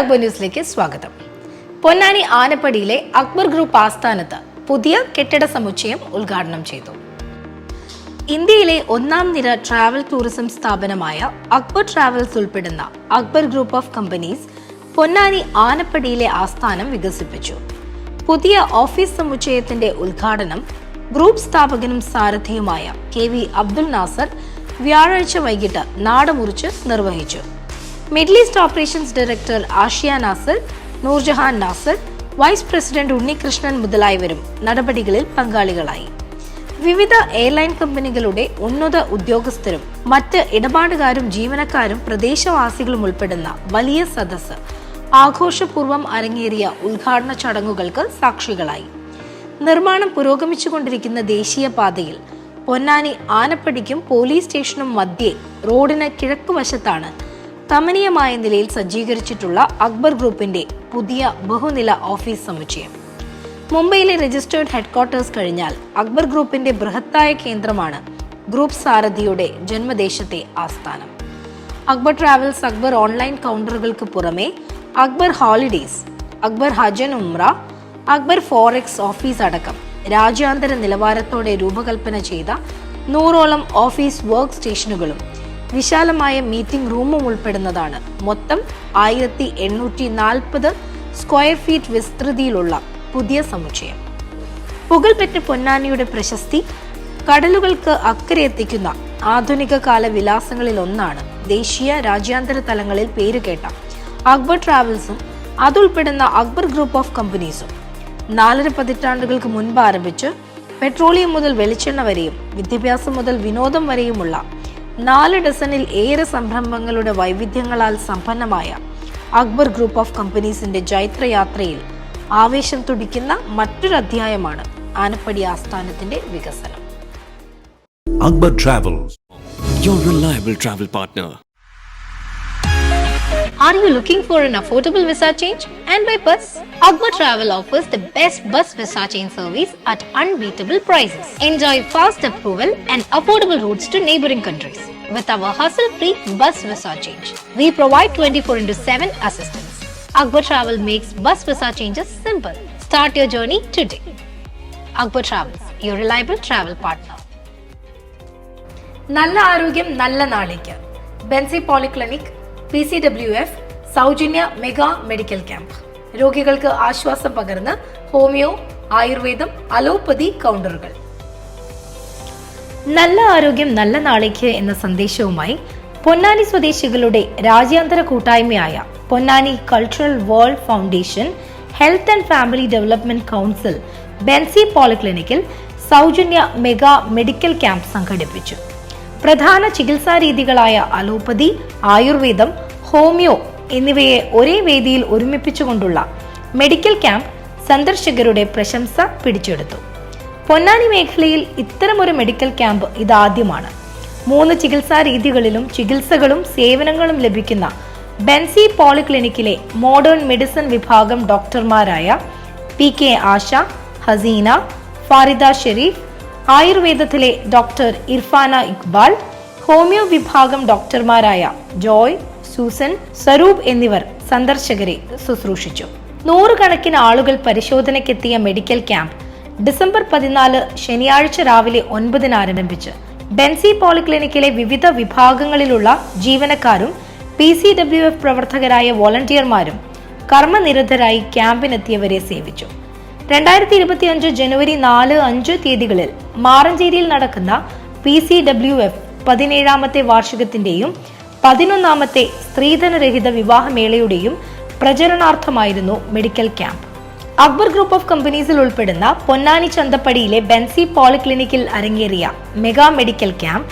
അക്ബർ ന്യൂസിലേക്ക് സ്വാഗതം. പൊന്നാനി ആനപ്പടിയിലെ അക്ബർ ഗ്രൂപ്പ് ആസ്ഥാനത്ത് പുതിയ കെട്ടിട സമുച്ചയം ഉദ്ഘാടനം ചെയ്തു. ഇന്ത്യയിലെ ഒന്നാം നിര ട്രാവൽ ടൂറിസം സ്ഥാപനമായ അക്ബർ ട്രാവൽസ് ഉൾപ്പെടുന്ന Akbar Group of Companies Ponnani ആനപ്പടിയിലെ ആസ്ഥാനം വികസിപ്പിച്ചു. പുതിയ ഓഫീസ് സമുച്ചയത്തിന്റെ ഉദ്ഘാടനം ഗ്രൂപ്പ് സ്ഥാപകനും സാരഥിയുമായ കെ വി അബ്ദുൽ നാസർ വ്യാഴാഴ്ച വൈകിട്ട് നാടമുറിച്ച് നിർവഹിച്ചു. Middle East operations director Ashiya Nasar Noorjahan Nasar vice president Unnikrishnan മുതലായവരും നടപടികളിൽ പങ്കാളികളായി. വിവിധ എയർലൈൻ കമ്പനികളുടെ ഉന്നത ഉദ്യോഗസ്ഥരും മറ്റ് ഇടപാടുകാരും ജീവനക്കാരും പ്രദേശവാസികളും ഉൾപ്പെടുന്ന വലിയ സദസ്സ് ആഘോഷപൂർവം അരങ്ങേറിയ ഉദ്ഘാടന ചടങ്ങുകൾക്ക് സാക്ഷികളായി. നിർമ്മാണം പുരോഗമിച്ചുകൊണ്ടിരിക്കുന്ന ദേശീയപാതയിൽ പൊന്നാനി ആനപ്പടിക്കും പോലീസ് സ്റ്റേഷനും മധ്യേ റോഡിന് കിഴക്കുവശത്താണ് കമനീയമായ നിലയിൽ സജ്ജീകരിച്ചിട്ടുള്ള അക്ബർ ഗ്രൂപ്പിന്റെ പുതിയ ബഹുനില ഓഫീസ് സമുച്ചയം. മുംബൈയിലെ രജിസ്റ്റേർഡ് ഹെഡ്ക്വാർട്ടേഴ്സ് കഴിഞ്ഞാൽ അക്ബർ ഗ്രൂപ്പിന്റെ ബൃഹത്തായ കേന്ദ്രമാണ് ഗ്രൂപ്പ് സാരഥിയുടെ ജന്മദേശത്തെ ആസ്ഥാനം. അക്ബർ ട്രാവൽസ് അക്ബർ ഓൺലൈൻ കൗണ്ടറുകൾക്ക് പുറമെ അക്ബർ ഹോളിഡേസ് അക്ബർ ഹജൻ ഉംറ അക്ബർ ഫോറെക്സ് ഓഫീസ് അടക്കം രാജ്യാന്തര നിലവാരത്തോടെ രൂപകൽപ്പന ചെയ്ത നൂറോളം ഓഫീസ് വർക്ക് സ്റ്റേഷനുകളും വിശാലമായ മീറ്റിംഗ് റൂമും ഉൾപ്പെടുന്നതാണ്. മൊത്തം ആയിരത്തി എണ്ണൂറ്റി നാൽപ്പത് സ്ക്വയർ ഫീറ്റ് വിസ്തൃതിയിലുള്ള പുതിയ സമുച്ചയം. പുകൾപെറ്റ പൊന്നാനിയുടെ പ്രശസ്തി കടലുകൾക്ക് അക്കരെ എത്തിക്കുന്ന ആധുനിക കാല വിലാസങ്ങളിൽ ഒന്നാണ് ദേശീയ രാജ്യാന്തര തലങ്ങളിൽ പേരുകേട്ട അക്ബർ ട്രാവൽസും അതുൾപ്പെടുന്ന അക്ബർ ഗ്രൂപ്പ് ഓഫ് കമ്പനീസും. നാലര പതിറ്റാണ്ടുകൾക്ക് മുൻപ് ആരംഭിച്ച് പെട്രോളിയം മുതൽ വെളിച്ചെണ്ണ വരെയും വിദ്യാഭ്യാസം മുതൽ വിനോദം വരെയുമുള്ള നാല് ഡസനിൽ ഏറെ സംരംഭങ്ങളുടെ വൈവിധ്യങ്ങളാൽ സമ്പന്നമായ അക്ബർ ഗ്രൂപ്പ് ഓഫ് കമ്പനീസിന്റെ ജൈത്രയാത്രയിൽ ആവേശം തുടിക്കുന്ന മറ്റൊരു അധ്യായമാണ് ആനപ്പടി ആസ്ഥാനത്തിന്റെ വികസനം Akbar Travels Your reliable travel partner. Are you looking for an affordable visa change and by bus? Akbar Travel offers the best bus visa change service at unbeatable prices. Enjoy fast approval and affordable routes to neighboring countries. With our hassle-free bus visa change, we provide 24 into 7 assistance. Akbar Travel makes bus visa changes simple. Start your journey today. Akbar Travels, your reliable travel partner. നല്ല ആരോഗ്യം നല്ല നാളേക്ക് Benzy polyclinic P C W F സൗജന്യ mega medical camp. രോഗികൾക്ക് ആശ്വാസം പകർന്ന് homeo ആയുർവേദം allopathy കൗണ്ടറുകൾ. നല്ല ആരോഗ്യം നല്ല നാളേക്ക് എന്ന സന്ദേശവുമായി പൊന്നാനി സ്വദേശികളുടെ രാജ്യാന്തര കൂട്ടായ്മയായ Ponnani cultural world foundation health and family development council Benzy പോളിക്ലിനിക്കിൽ സൗജന്യ മെഗാ മെഡിക്കൽ ക്യാമ്പ് സംഘടിപ്പിച്ചു. പ്രധാന ചികിത്സാ രീതികളായ അലോപ്പതി ആയുർവേദം ഹോമിയോ എന്നിവയെ ഒരേ വേദിയിൽ ഒരുമിപ്പിച്ചുകൊണ്ടുള്ള മെഡിക്കൽ ക്യാമ്പ് സന്ദർശകരുടെ പ്രശംസ പിടിച്ചെടുത്തു. പൊന്നാനി മേഖലയിൽ ഇത്തരമൊരു മെഡിക്കൽ ക്യാമ്പ് ഇതാദ്യമാണ്. മൂന്ന് ചികിത്സാ രീതികളിലും ചികിത്സകളും സേവനങ്ങളും ലഭിക്കുന്ന ബെൻസി പോളിക്ലിനിക്കിലെ മോഡേൺ മെഡിസിൻ വിഭാഗം ഡോക്ടർമാരായ പി കെ ആശ ഹസീന ഫാരിദ ഷെരീഫ് ആയുർവേദത്തിലെ ഡോക്ടർ ഇർഫാന ഇക്ബാൽ ഹോമിയോ വിഭാഗം ഡോക്ടർമാരായ ജോയ് സൂസൻ സ്വരൂപ് എന്നിവർ സന്ദർശകരെ ശുശ്രൂഷിച്ചു. നൂറുകണക്കിന് ആളുകൾ പരിശോധനയ്ക്കെത്തിയ മെഡിക്കൽ ക്യാമ്പ് ഡിസംബർ പതിനാല് ശനിയാഴ്ച രാവിലെ ഒൻപതിന് ആരംഭിച്ച്. ബെൻസി പോളിക്ലിനിക്കിലെ വിവിധ വിഭാഗങ്ങളിലുള്ള ജീവനക്കാരും പി സി ഡബ്ല്യു എഫ് പ്രവർത്തകരായ വോളണ്ടിയർമാരും കർമ്മനിരതരായി ക്യാമ്പിനെത്തിയവരെ സേവിച്ചു. രണ്ടായിരത്തി ഇരുപത്തി അഞ്ച് ജനുവരി നാല് അഞ്ച് തീയതികളിൽ മാറഞ്ചേരിയിൽ നടക്കുന്ന പി സി ഡബ്ല്യു എഫ് പതിനേഴാമത്തെ വാർഷികത്തിന്റെയും പതിനൊന്നാമത്തെ സ്ത്രീധനരഹിത വിവാഹമേളയുടെയും പ്രചരണാർത്ഥമായിരുന്നു medical camp. Akbar group of കമ്പനീസിൽ ഉൾപ്പെടുന്ന പൊന്നാനി ചന്തപ്പടിയിലെ ബെൻസി പോളിക്ലിനിക്കിൽ അരങ്ങേറിയ മെഗാ മെഡിക്കൽ ക്യാമ്പ്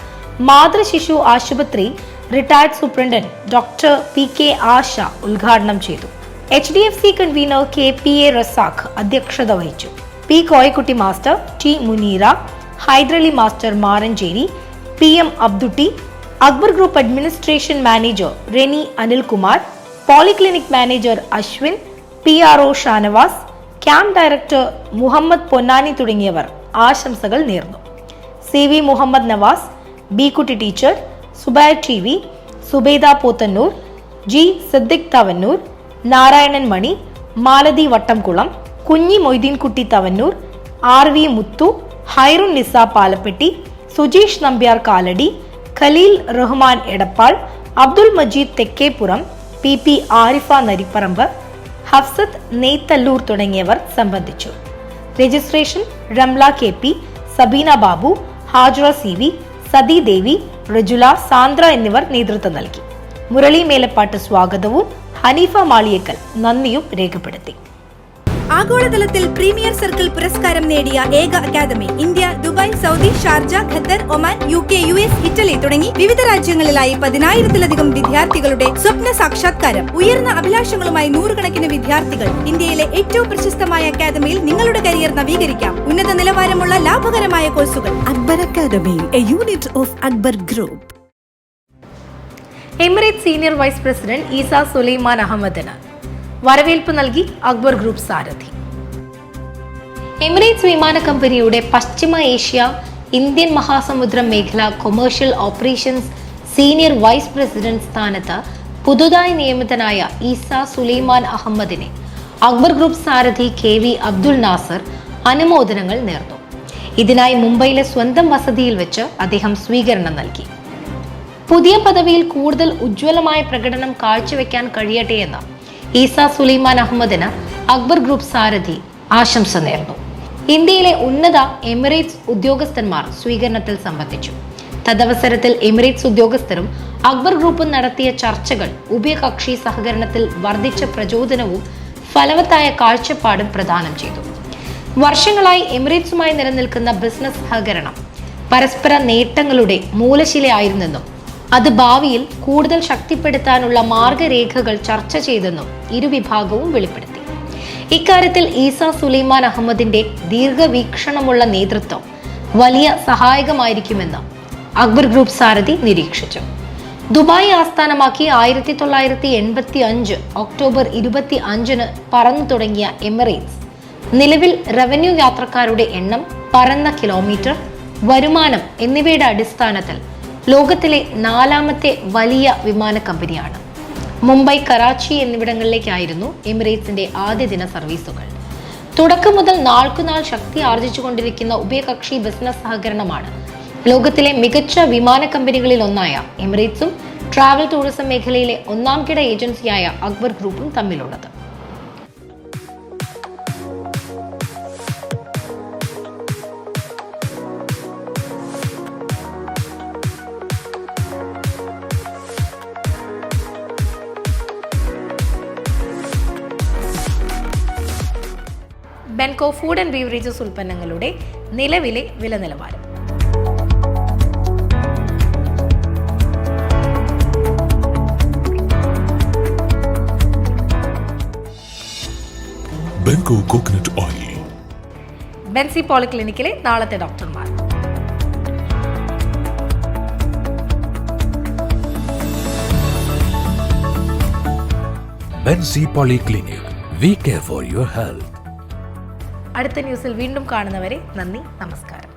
മാതൃശിശു ആശുപത്രി retired superintendent doctor P K Asha ഉദ്ഘാടനം ചെയ്തു. H D F C convener K P A Razak അധ്യക്ഷത വഹിച്ചു. P Koyakutty master T Muneera Hyderali master Maranchery P M Abdutty Akbar group administration manager Reni Anilkumar polyclinic manager Ashwin P R O Shanavas camp director Muhammad Ponnani തുടങ്ങിയവർ ആശംസകൾ നേർന്നു. C V Muhammad Navas B Kutty teacher Zubair T V Subaida Pothannur G Siddique Thavanur Narayanan Mani Malathi Vattamkulam Kunhi Moideenkutty Thavanur R V Muthu Hairun Nisa Palappetty Sujeesh Nambiar Kalady Khaleel Rahman Edappal Abdul Majeed Thekkeppuram P P Arifa Naripparamba Hafsath Neythalloor തുടങ്ങിയവർ സംബന്ധിച്ചു. Registration Ramla K P Sabeena Babu Hajra C V Sathi Rajula Sandra എന്നിവർ നേതൃത്വം നൽകി. മുരളി മേലപ്പാട്ട് സ്വാഗതവും ഹനീഫ മാളിയേക്കൽ നന്ദിയും രേഖപ്പെടുത്തി. ആഗോളതലത്തിൽ premier circle പുരസ്കാരം നേടിയ ഏക academy India Dubai Saudi Sharjah Qatar Oman U K U S Italy തുടങ്ങി വിവിധ രാജ്യങ്ങളിലായി പതിനായിരത്തിലധികം വിദ്യാർത്ഥികളുടെ സ്വപ്ന സാക്ഷാത്കാരം ഉയർന്ന അഭിലാഷങ്ങളുമായി നൂറുകണക്കിന് വിദ്യാർത്ഥികൾ ഇന്ത്യയിലെ ഏറ്റവും പ്രശസ്തമായ അക്കാദമിയിൽ നിങ്ങളുടെ കരിയർ നവീകരിക്കാം. ഉന്നത നിലവാരമുള്ള ലാഭകരമായ കോഴ്സുകൾ. Akbar academy A unit of Akbar Group. Emirate senior vice president Isa Sulaiman അഹമ്മദിന് വരവേൽപ്പ് നൽകി അക്ബർ ഗ്രൂപ്പ് സാരഥി. എമിറേറ്റ്സ് വിമാന കമ്പനിയുടെ പശ്ചിമ ഏഷ്യ ഇന്ത്യൻ മഹാസമുദ്ര മേഖല commercial operations senior vice president സ്ഥാനത്ത് പുതുതായി നിയമിതനായ ഈസ സുലൈമാൻ അഹമ്മദിനെ അക്ബർ ഗ്രൂപ്പ് സാരഥി കെ വി അബ്ദുൽ നാസർ അനുമോദനങ്ങൾ നേർന്നു. ഇതിനായി മുംബൈയിലെ സ്വന്തം വസതിയിൽ വെച്ച് അദ്ദേഹം സ്വീകരണം നൽകി. പുതിയ പദവിയിൽ കൂടുതൽ ഉജ്ജ്വലമായ പ്രകടനം കാഴ്ചവെക്കാൻ കഴിയട്ടെ എന്ന് ഈസ സുലൈമാൻ അഹമ്മദിന് അക്ബർ ഗ്രൂപ്പ് സാരഥി ആശംസ നേർന്നു. ഇന്ത്യയിലെ ഉന്നത എമിറേറ്റ്സ് ഉദ്യോഗസ്ഥന്മാർ സ്വീകരണത്തിൽ സംബന്ധിച്ചു. തദവസരത്തിൽ എമിറേറ്റ്സ് ഉദ്യോഗസ്ഥരും അക്ബർ ഗ്രൂപ്പും നടത്തിയ ചർച്ചകൾ ഉഭയകക്ഷി സഹകരണത്തിൽ വർദ്ധിച്ച പ്രചോദനവും ഫലവത്തായ കാഴ്ചപ്പാടും പ്രദാനം ചെയ്തു. വർഷങ്ങളായി എമിറേറ്റ്സുമായി നിലനിൽക്കുന്ന ബിസിനസ് സഹകരണം പരസ്പര നേട്ടങ്ങളുടെ മൂലശിലയായിരുന്നെന്നും അത് ഭാവിയിൽ കൂടുതൽ ശക്തിപ്പെടുത്താനുള്ള മാർഗരേഖകൾ ചർച്ച ചെയ്തെന്നും ഇരുവിഭാഗവും വെളിപ്പെടുത്തി. ഇക്കാര്യത്തിൽ ഈസ സുലൈമാൻ അഹമ്മദിന്റെ ദീർഘവീക്ഷണമുള്ള നേതൃത്വം വലിയ സഹായകമായിരിക്കുമെന്ന് അക്ബർ ഗ്രൂപ്പ് സാരഥി നിരീക്ഷിച്ചു. ദുബായ് ആസ്ഥാനമാക്കി ആയിരത്തി തൊള്ളായിരത്തി എൺപത്തി അഞ്ച് ഒക്ടോബർ ഇരുപത്തി അഞ്ചിന് പറന്നു തുടങ്ങിയ എമിറേറ്റ്സ് നിലവിൽ റവന്യൂ യാത്രക്കാരുടെ എണ്ണം പറന്ന കിലോമീറ്റർ വരുമാനം എന്നിവയുടെ അടിസ്ഥാനത്തിൽ ലോകത്തിലെ നാലാമത്തെ വലിയ വിമാന കമ്പനിയാണ്. മുംബൈ കറാച്ചി എന്നിവിടങ്ങളിലേക്കായിരുന്നു എമിറേറ്റ്സിന്റെ ആദ്യ ദിന സർവീസുകൾ. തുടക്കം മുതൽ നാൾക്കുനാൾ ശക്തി ആർജിച്ചുകൊണ്ടിരിക്കുന്ന ഉഭയകക്ഷി ബിസിനസ് സഹകരണമാണ് ലോകത്തിലെ മികച്ച വിമാന കമ്പനികളിൽ ഒന്നായ എമിറേറ്റ്സും ട്രാവൽ ടൂറിസം മേഖലയിലെ ഒന്നാം കിട ഏജൻസിയായ അക്ബർ ഗ്രൂപ്പും തമ്മിലുള്ളത്. ബെൻകോ ഫുഡ് ആൻഡ് ബീവറേജസ് ഉൽപ്പന്നങ്ങളുടെ നിലവിലെ വില നിലവാരം Coconut Oil. ബെൻസി പോളിക്ലിനിക്കിലെ നാളത്തെ ഡോക്ടർമാർ Benzy polyclinic we care for your health. അടുത്ത ന്യൂസിൽ വീണ്ടും കാണുന്നവരെ നന്ദി നമസ്കാരം.